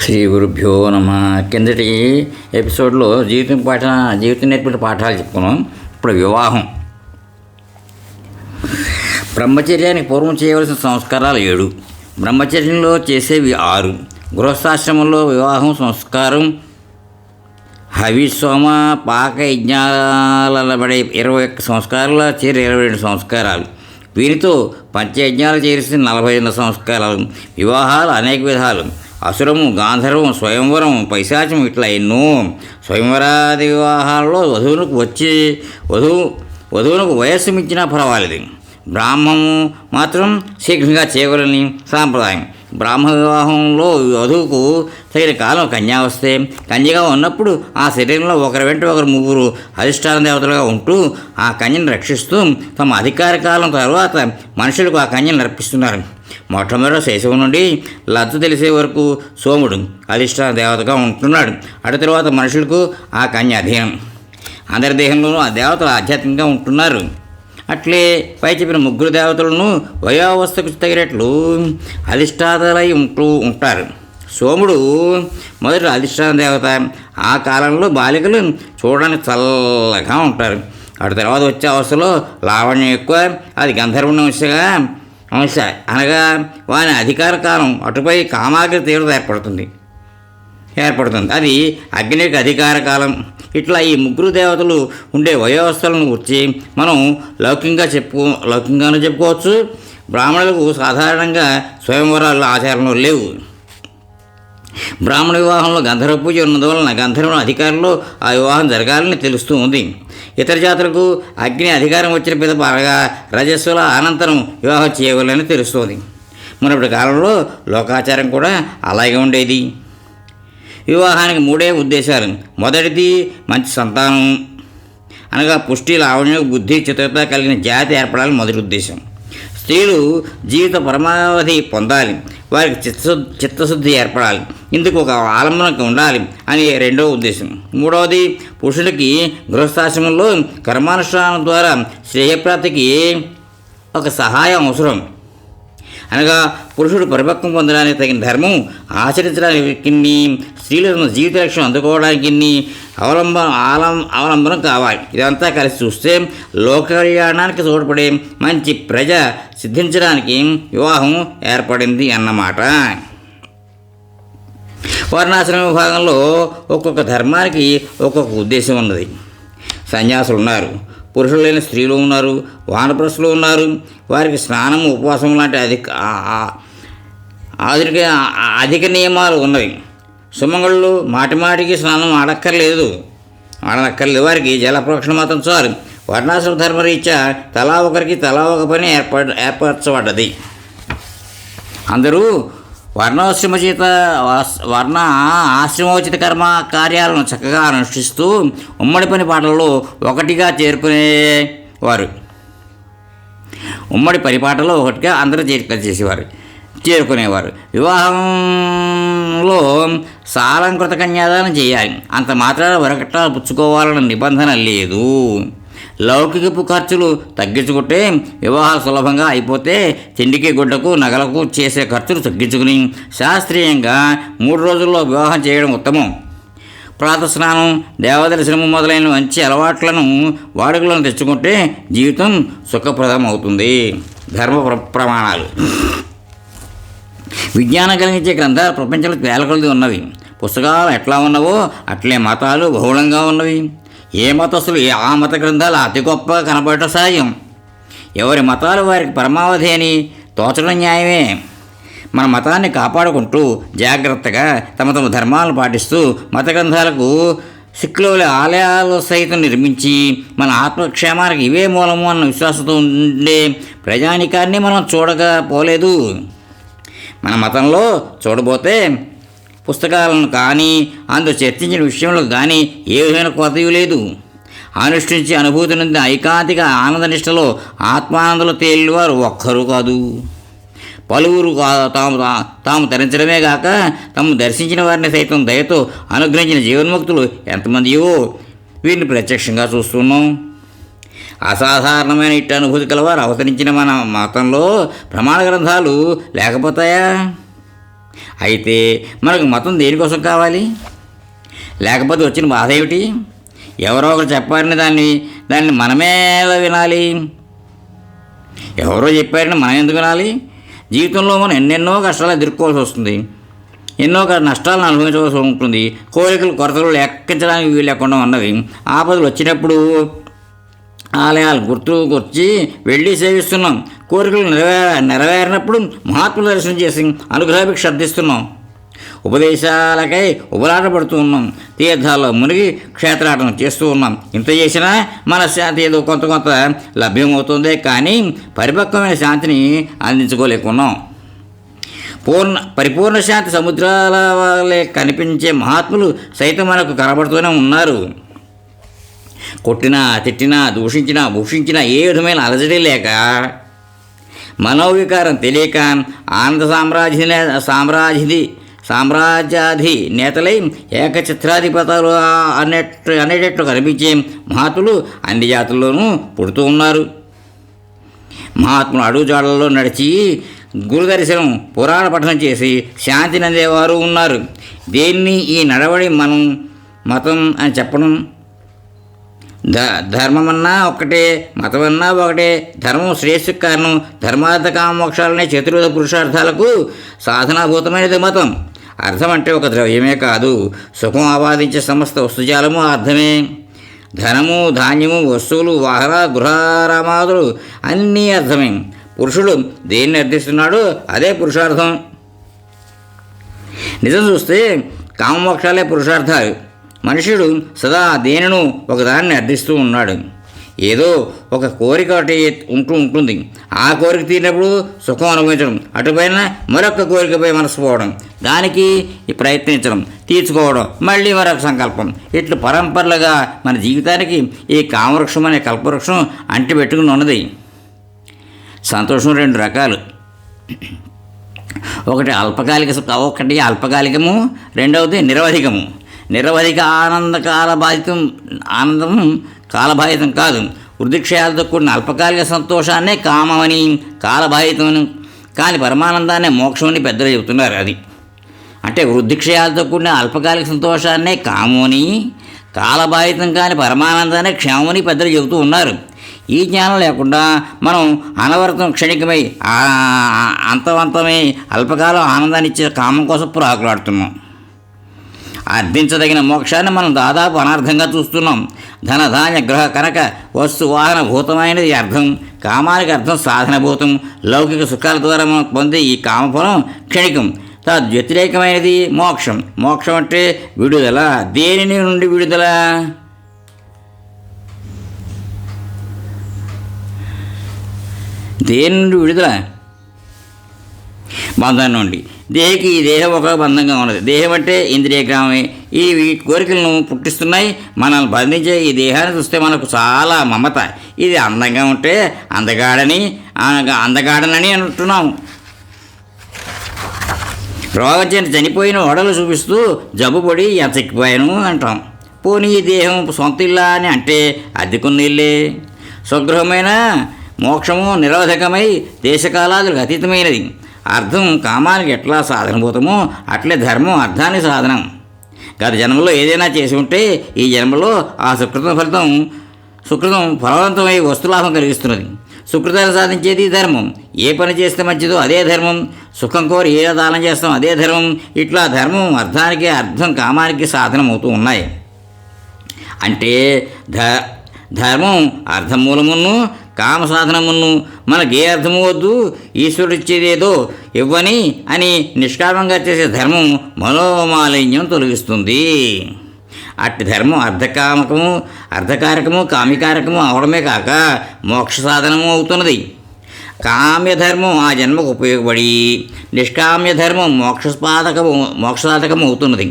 శ్రీ గురుభ్యో నమ. కిందటి ఎపిసోడ్లో జీవితం పాఠ జీవితం నేర్పిన పాఠాలు చెప్పుకున్నాం. ఇప్పుడు వివాహం. బ్రహ్మచర్యానికి పూర్వం చేయవలసిన సంస్కారాలు ఏడు. బ్రహ్మచర్యంలో చేసేవి ఆరు. గృహస్థాశ్రమంలో వివాహం సంస్కారం హవిసోమ పాక యజ్ఞాలబడే ఇరవై ఒక్క సంస్కారాల చేరి ఇరవై రెండు సంస్కారాలు. వీరితో పంచయజ్ఞాలు చేరిస్తే నలభై ఎనిమిది సంస్కారాలు. వివాహాలు అనేక విధాలు. అసురము గాంధర్వం స్వయంవరం పైశాచం ఇట్లా ఎన్నో స్వయంవరాది వివాహాల్లో వధువులకు వచ్చి వధువు వధువులకు వయస్సు మించినా పర్వాలేదు. బ్రాహ్మము మాత్రం శీఘ్రంగా చేయగలని సాంప్రదాయం. బ్రాహ్మ వివాహంలో వధువుకు తగిన కాలం కన్యా వస్తే కన్యగా ఉన్నప్పుడు ఆ శరీరంలో ఒకరి వెంట ఒకరు ముగ్గురు అధిష్టాన దేవతలుగా ఉంటూ ఆ కన్యను రక్షిస్తూ తమ అధికార కాలం తర్వాత మనుషులకు ఆ కన్యను నర్పిస్తున్నారు. మొట్టమొదటి శైశవం నుండి లజ్జ తెలిసే వరకు సోముడు అధిష్టాన దేవతగా ఉంటున్నాడు. అటు తర్వాత మనుషులకు ఆ కన్య అధీనం. అందరి దేహంలోనూ ఆ దేవతలు ఆధ్యాత్మికంగా ఉంటున్నారు. అట్లే పై చెప్పిన ముగ్గురు దేవతలను వయోవస్థకు తగినట్లు అధిష్టాతలై ఉంటూ ఉంటారు. సోముడు మొదట అధిష్టాన దేవత. ఆ కాలంలో బాలికలు చూడడానికి చల్లగా ఉంటారు. అటు తర్వాత వచ్చే అవస్థలో లావణ్యం ఎక్కువ అది గంధర్వుని అంశగా అంశ అనగా వాని అధికార కాలం అటుపై కామాగ్రి తీవ్రత ఏర్పడుతుంది. ఏర్పడుతుంది. అది అగ్నికి అధికార కాలం. ఇట్లా ఈ ముగ్గురు దేవతలు ఉండే వయోవస్థలను గురించి మనం లౌకికంగా చెప్పుకో లౌకికంగానే చెప్పుకోవచ్చు. బ్రాహ్మణులకు సాధారణంగా స్వయంవరాలు ఆచారంలో లేవు. బ్రాహ్మణ వివాహంలో గంధర్వ పూజ ఉన్నందువలన గంధర్వుల అధికారంలో ఆ వివాహం జరగాలని తెలుస్తూ ఉంది. ఇతర జాతులకు అగ్ని అధికారం వచ్చిన మీద బాగా రజస్సుల అనంతరం వివాహం చేయవాలని తెలుస్తుంది. మునపటి కాలంలో లోకాచారం కూడా అలాగే ఉండేది. వివాహానికి మూడే ఉద్దేశాలు. మొదటిది మంచి సంతానం. అనగా పుష్టి లావణ్యం బుద్ధి చిత్రత కలిగిన జాతి ఏర్పడాలని మొదటి ఉద్దేశం. స్త్రీలు జీవిత పరమావధి పొందాలి. వారికి చిత్త చిత్తశుద్ధి ఏర్పడాలి. ఇందుకు ఒక ఆలంబన ఉండాలి అని రెండవ ఉద్దేశం. మూడవది పురుషుడికి గృహస్థాశ్రమంలో కర్మానుష్ఠానం ద్వారా శ్రేయప్రాప్తికి ఒక సహాయం అవసరం. అనగా పురుషుడు పరిపక్వం పొందడానికి తగిన ధర్మం ఆచరించడానికి స్త్రీలు తమ జీవిత లక్ష్యం అందుకోవడానికి అవలంబన ఆలం అవలంబనం కావాలి. ఇదంతా కలిసి చూస్తే లోక కళ్యాణానికి తోడ్పడే మంచి ప్రజ సిద్ధించడానికి వివాహం ఏర్పడింది అన్నమాట. వర్ణాశ్రమ విభాగంలో ఒక్కొక్క ధర్మానికి ఒక్కొక్క ఉద్దేశం ఉన్నది. సన్యాసులు ఉన్నారు పురుషులు లేని స్త్రీలు ఉన్నారు వానప్రస్తులు ఉన్నారు. వారికి స్నానం ఉపవాసం లాంటి అధిక ఆధునిక అధిక నియమాలు ఉన్నవి. సుమంగళ్ళు మాటిమాటికి స్నానం ఆడక్కర్లేదు. ఆడనక్కర్లేదు వారికి జలప్రోక్షణ మాత్రం చాలు. వర్ణాశ్రమ ధర్మరీత్యా తలా ఒకరికి తలా ఒక పని ఏర్పడ ఏర్పరచబడ్డది. అందరూ వర్ణాశ్రమ చేత వర్ణ ఆశ్రమోచిత కర్మ కార్యాలను చక్కగా అనుష్ఠిస్తూ ఉమ్మడి పని పాటల్లో ఒకటిగా చేరుకునేవారు ఉమ్మడి పరిపాటలో ఒకటిగా అందరూ చేరిక చేసేవారు. చేరుకునేవారు. వివాహంలో సాలంకృత కన్యాదానం చేయాలి. అంత మాత్రాన వరకట్టాలు పుచ్చుకోవాలన్న నిబంధన లేదు. లౌకికపు ఖర్చులు తగ్గించుకుంటే వివాహాలు సులభంగా అయిపోతే తిండికి గుడ్డకు నగలకు చేసే ఖర్చులు తగ్గించుకుని శాస్త్రీయంగా మూడు రోజుల్లో వివాహం చేయడం ఉత్తమం. ప్రాతస్నానం దేవదర్శనము మొదలైన మంచి అలవాట్లను వాడుకలను తెచ్చుకుంటే జీవితం సుఖప్రదం అవుతుంది ధర్మ ప్ర- ప్రమాణాలు. విజ్ఞానం కలిగించే గ్రంథాలు ప్రపంచంలో వేల కొలది ఉన్నవి. పుస్తకాలు ఎట్లా ఉన్నవో అట్లే మతాలు బహుళంగా ఉన్నవి. ఏ మతస్థులు ఏ ఆ మత గ్రంథాలు అతి గొప్పగా కనబడటం సహజం ఎవరి మతాలు వారికి పరమావధి అని తోచడం న్యాయమే. మన మతాన్ని కాపాడుకుంటూ జాగ్రత్తగా తమ తమ ధర్మాలను పాటిస్తూ మత గ్రంథాలకు సిక్కులోని ఆలయాలు సైతం నిర్మించి మన ఆత్మక్షేమానికి ఇవే మూలము అన్న విశ్వాసంతో ఉండే ప్రజానికాన్ని మనం చూడకపోలేదు. మన మతంలో చూడబోతే పుస్తకాలను కానీ అందులో చర్చించిన విషయంలో కానీ ఏ విధమైన కొరతయు లేదు. అనుష్ఠించి అనుభూతి నుండి ఐకాంతిక ఆనందనిష్టలో ఆత్మానందలో తేలివారు ఒక్కరు కాదు. పలువురు కా- తాము తాము తరించడమే కాక తాము దర్శించిన వారిని సైతం దయతో అనుగ్రహించిన జీవన్ముక్తులు ఎంతమందియో వీరిని ప్రత్యక్షంగా చూస్తున్నాం. అసాధారణమైన ఇట్టి అనుభూతి కలవారు. అవతరించిన మన మతంలో ప్రమాణ గ్రంథాలు లేకపోతాయా? అయితే మనకు మతం దేనికోసం కావాలి? లేకపోతే వచ్చిన బాధ ఏమిటి? ఎవరో ఒకరు చెప్పారని దాన్ని దాన్ని మనమే వినాలి? ఎవరో చెప్పారని మనం ఎందుకు వినాలి? జీవితంలో మనం ఎన్నెన్నో కష్టాలు ఎదుర్కోవాల్సి వస్తుంది. ఎన్నో నష్టాలను అనుభవించవలసి ఉంటుంది. కోరికలు కొరతలు లెక్కించడానికి వీలు లేకుండా ఉన్నవి. ఆపదలు వచ్చినప్పుడు ఆలయాలు గుర్తు గుర్చి వెళ్ళి సేవిస్తున్నాం. కోరికలు నెరవేర నెరవేరినప్పుడు మహాత్ముల దర్శనం చేసి అనుగ్రహభిక్ష అర్థిస్తున్నాం ఉపదేశాలకై ఉబలాటపడుతూ ఉన్నాం. తీర్థాల్లో మునిగి క్షేత్రాటం చేస్తూ ఉన్నాం. ఇంత చేసినా మన శాంతి ఏదో కొంత కొంత లభ్యమవుతుంది కానీ పరిపక్వమైన శాంతిని అందించుకోలేకున్నాం. పూర్ణ పరిపూర్ణ శాంతి సముద్రాల వలె కనిపించే మహాత్ములు సైతం మనకు కనబడుతూనే ఉన్నారు. కొట్టినా తిట్టినా దూషించినా భూషించినా ఏ విధమైన అలజడి లేక మనోవికారం తెలియక ఆనంద సామ్రాజ్య సామ్రాజ్యది సామ్రాజ్యాధి నేతలై ఏకచిత్రాధిపతలు అనేట్టు అనేటట్లు కనిపించే మహాత్ములు అన్ని జాతుల్లోనూ పుడుతూ ఉన్నారు. మహాత్ములు అడుగుజాడల్లో నడిచి గురుదర్శనం పురాణ పఠనం చేసి శాంతిని అందేవారు ఉన్నారు. దేన్ని ఈ నడవడి మనం మతం అని చెప్పడం ధ ధర్మమన్నా ఒకటే మతమన్నా ఒకటే. ధర్మం శ్రేయస్సు కారణం ధర్మార్థ కామోక్షాలనే చతుర్విధ పురుషార్థాలకు సాధనాభూతమైనది మతం. అర్థం అంటే ఒక ద్రవ్యమే కాదు. సుఖం ఆపాదించే సమస్త వస్తుజాలము అర్థమే. ధనము ధాన్యము వస్తువులు వాహన గృహారామాదులు అన్నీ అర్థమే. పురుషుడు దేన్ని అర్థిస్తున్నాడో అదే పురుషార్థం. నిజం చూస్తే కామమోక్షాలే పురుషార్థాలు. మనుషుడు సదా దేనిను ఒకదాన్ని అర్థిస్తూ ఉన్నాడు. ఏదో ఒక కోరిక ఒకటి ఉంటూ ఉంటుంది. ఆ కోరిక తీరినప్పుడు సుఖం అనుభవించడం అటుపైన మరొక కోరికపై మనసు పోవడం దానికి ప్రయత్నించడం తీర్చుకోవడం మళ్ళీ మరొక సంకల్పం. ఇట్లు పరంపరలుగా మన జీవితానికి ఈ కామవృక్షం అనే కల్పవృక్షం అంటిపెట్టుకుని ఉన్నది. సంతోషం రెండు రకాలు. ఒకటి అల్పకాలిక ఒకటి అల్పకాలికము రెండవది నిరవధికము. నిరవధిక ఆనంద కాలబాధితం ఆనందం కాలబాధితం కాదు. వృద్ధిక్షయాలతో కూడిన అల్పకాలిక సంతోషాన్నే కామమని కాలబాధితమని కానీ పరమానందాన్నే మోక్షమని పెద్దలు చెబుతున్నారు అది. అంటే వృద్ధిక్షయాలతో కూడిన అల్పకాలిక సంతోషాన్నే కామని కాలబాధితం కాని పరమానందాన్ని క్షేమని పెద్దలు చెబుతూ ఉన్నారు. ఈ జ్ఞానం లేకుండా మనం అనవరతం క్షణికమై అంతవంతమై అల్పకాలం ఆనందాన్ని ఇచ్చే కామం కోసం పురాకులాడుతున్నాం. అర్థించదగిన మోక్షాన్ని మనం దాదాపు అనార్థంగా చూస్తున్నాం. ధనధాన్య గ్రహ కనుక వస్తు వాహన భూతమైనది అర్థం. కామానికి అర్థం సాధనభూతం లౌకిక సుఖాల ద్వారా మనం పొందే ఈ కామఫలం క్షణికం. తద్వ్యతిరేకమైనది మోక్షం. మోక్షం అంటే విడుదల. దేనిని నుండి విడుదల? దేని నుండి విడుదల? బంధం నుండి. దేహకి ఈ దేహం ఒక బంధంగా ఉన్నది. దేహం అంటే ఇంద్రియగ్రామే. ఇవి ఈ కోరికలను పుట్టిస్తున్నాయి. మనల్ని బంధించే ఈ దేహాన్ని చూస్తే మనకు చాలా మమత. ఇది అందంగా ఉంటే అందగాడని అందగాడనని అంటున్నాం. రోగం చనిపోయిన ఓడలు చూపిస్తూ జబ్బుపడి ఎచ్చక్కిపోయాను అంటాం. పోనీ ఈ దేహం సొంత ఇల్లా అని అంటే అద్దెకున్న ఇల్లే. స్వగృహమైన మోక్షము నిరోధకమై దేశకాలాలకు అతీతమైనది. అర్థం కామానికి ఎట్లా సాధనభూతమో అట్లే ధర్మం అర్థానికి సాధనం. గత జన్మలో ఏదైనా చేసి ఉంటే ఈ జన్మలో ఆ సుకృతం ఫలితం సుకృతం ఫలవంతమై వస్తులాభం కలిగిస్తున్నది. సుకృతాన్ని సాధించేది ధర్మం. ఏ పని చేస్తే మంచిదో అదే ధర్మం. సుఖం కోరి ఏ దానం చేస్తాం అదే ధర్మం. ఇట్లా ధర్మం అర్థానికి అర్థం కామానికి సాధనం అవుతూ ఉన్నాయి. అంటే ధ ధర్మం అర్థమూలమును కామ సాధనమును మనకి ఏ అర్థము వద్దు? ఈశ్వరుడిచ్చేదేదో ఇవ్వని అని నిష్కామంగా చేసే ధర్మం మనోమాలిన్యం తొలగిస్తుంది. అట్టి ధర్మం అర్ధకామకము అర్ధకారకము కామికారకము అవడమే కాక మోక్ష సాధనము అవుతున్నది. కామ్యధర్మం ఆ జన్మకు ఉపయోగపడి నిష్కామ్య ధర్మం మోక్షపాదకము మోక్షసాధకము అవుతున్నది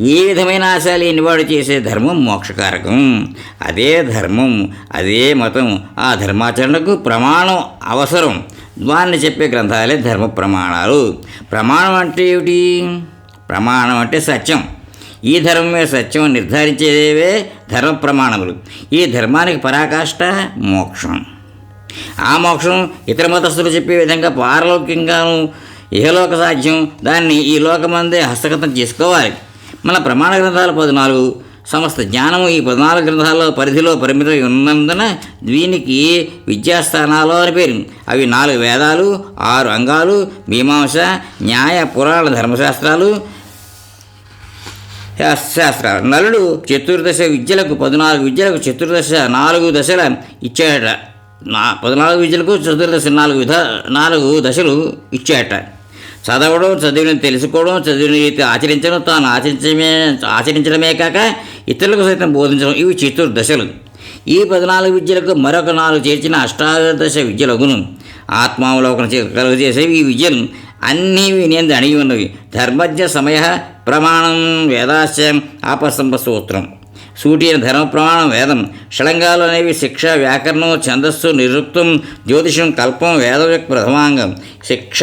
ఏ విధమైన ఆశ లేనివాడు చేసే ధర్మం మోక్షకారకం? అదే ధర్మం అదే మతం ఆ ధర్మాచరణకు ప్రమాణం అవసరం. దాన్ని చెప్పే గ్రంథాలే ధర్మ ప్రమాణాలు. ప్రమాణం అంటే ఏమిటి? ప్రమాణం అంటే సత్యం. ఈ ధర్మమే సత్యం నిర్ధారించేవే ధర్మ ప్రమాణములు. ఈ ధర్మానికి పరాకాష్ట మోక్షం. ఆ మోక్షం ఇతర మతస్థులు చెప్పే విధంగా పారలౌకికంగాను ఇహలోక సాధ్యం. దాన్ని ఈ లోకమందే హస్తగతం చేసుకోవాలి. మన ప్రమాణ గ్రంథాలు పద్నాలుగు సమస్త జ్ఞానము ఈ పద్నాలుగు గ్రంథాల పరిధిలో పరిమితమై ఉన్నందున దీనికి విద్యాస్థానాలు అని పేరు. అవి నాలుగు వేదాలు ఆరు అంగాలు మీమాంస న్యాయ పురాణ ధర్మశాస్త్రాలు శాస్త్రాలు నలుడు చతుర్దశ విద్యలకు పద్నాలుగు విద్యలకు చతుర్దశ నాలుగు దశల ఇచ్చాడట నా పద్నాలుగు విద్యలకు చతుర్దశ నాలుగు విధ నాలుగు దశలు ఇచ్చాడట చదవడం చదివిన తెలుసుకోవడం చదివిన రీతి ఆచరించడం తాను ఆచరించడమే ఆచరించడమే కాక ఇతరులకు సైతం బోధించడం ఇవి చతుర్దశలు. ఈ పద్నాలుగు విద్యలకు మరొక నాలుగు చేర్చిన అష్టాదశ విద్యలగును. ఆత్మావలోకన కలుగు చేసేవి ఈ విద్యలు. అన్నీ వినేందు అణిగి ఉన్నవి. ధర్మజ్ఞ సమయ ప్రమాణం వేదాశయం ఆపసంప సూత్రం. సూటియన్ ధర్మప్రమాణం వేదం. షడంగాలు అనేవి శిక్ష వ్యాకరణం ఛందస్సు నిరుక్తం జ్యోతిషం కల్పం వేదం యొక్క ప్రథమాంగం. శిక్ష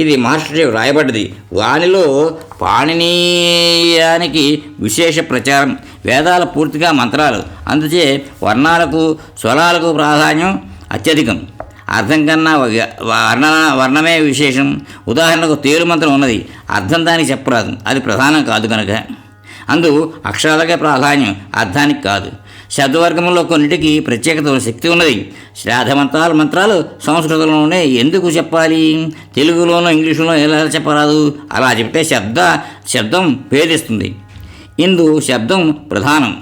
ఇది మహర్షి వ్రాయబడ్డది. వానిలో పాణినీయానికి విశేష ప్రచారం. వేదాల పూర్తిగా మంత్రాలు. అందుచే వర్ణాలకు స్వరాలకు ప్రాధాన్యం అత్యధికం. అర్థం కన్నా వర్ణ వర్ణమే విశేషం. ఉదాహరణకు తేరు మంత్రం ఉన్నది. అర్థం దానికి చెప్పరాదు. అది ప్రధానం కాదు కనుక అందు అక్షరాలకే ప్రాధాన్యం అర్థానికి కాదు. శబ్దవర్గంలో కొన్నిటికి ప్రత్యేకత శక్తి ఉన్నది. శ్రాద్ధ మంత్రాలు మంత్రాలు సంస్కృతంలోనే ఎందుకు చెప్పాలి? తెలుగులోనూ ఇంగ్లీషులో ఎలా చెప్పరాదు? అలా చెప్తే శబ్ద శబ్దం భేదిస్తుంది. ఇందు శబ్దం ప్రధానం.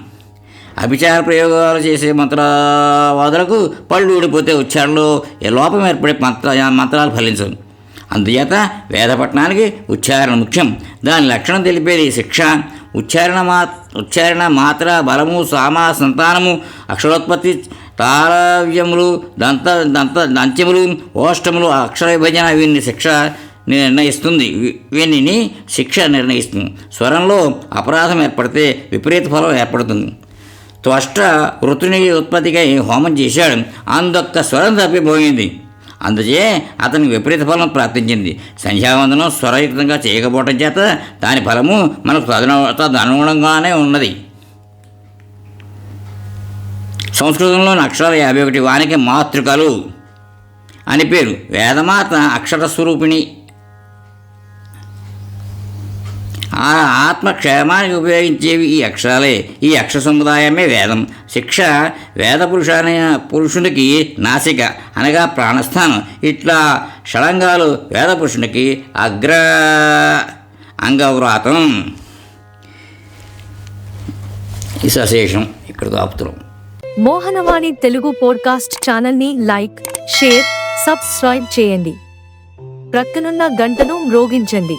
అభిచార ప్రయోగాలు చేసే మంత్రవాదులకు పళ్ళు ఊడిపోతే ఉచ్చారణలో ఏ లోపం ఏర్పడే మంత్ర మంత్రాలు ఫలించవు. అందుచేత వేదపట్నానికి ఉచ్చారణ ముఖ్యం. దాని లక్షణం తెలిపేది శిక్ష ఉచ్చారణ మా ఉచ్చారణ మాత్ర బలము సామ సంతానము అక్షరోత్పత్తి తారవ్యములు దంత దంత దంత్యములు ఓష్టములు అక్షర విభజన వీరిని శిక్ష నిర్ణయిస్తుంది. వీనిని శిక్ష నిర్ణయిస్తుంది. స్వరంలో అపరాధం ఏర్పడితే విపరీత ఫలం ఏర్పడుతుంది. త్వష్ట ఋతుని ఉత్పత్తికై హోమం చేశాడు. అందొక్క స్వరం తప్పిపోయింది. అందుచే అతనికి విపరీత ఫలం ప్రాప్తించింది. సంధ్యావందనం స్వరయుక్తంగా చేయకపోవటం చేత దాని ఫలము మనకు తదను తదనుగుణంగానే ఉన్నది. సంస్కృతంలోని అక్షరాల యాభై ఒకటి వానికి మాతృకలు అని పేరు. వేదమాత అక్షర స్వరూపిణి ఆ ఆత్మక్షేమానికి ఉపయోగించేవి ఈ అక్షరాలే. ఈ అక్షర సముదాయమే వేదం. శిక్ష వేద పురుషాని పురుషునికి నాసిక అనగా ప్రాణస్థానం. ఇట్లా షడంగాలు వేద పురుషునికి అగ్ర అంగవ్రాతం. ఈ సశేషం ఇక్కడ ఆపుతున్నాం. మోహనవాణి తెలుగు పోడ్కాస్ట్ ఛానల్ని లైక్ షేర్ సబ్స్క్రైబ్ చేయండి. ప్రక్కనున్న గంటను మ్రోగించండి.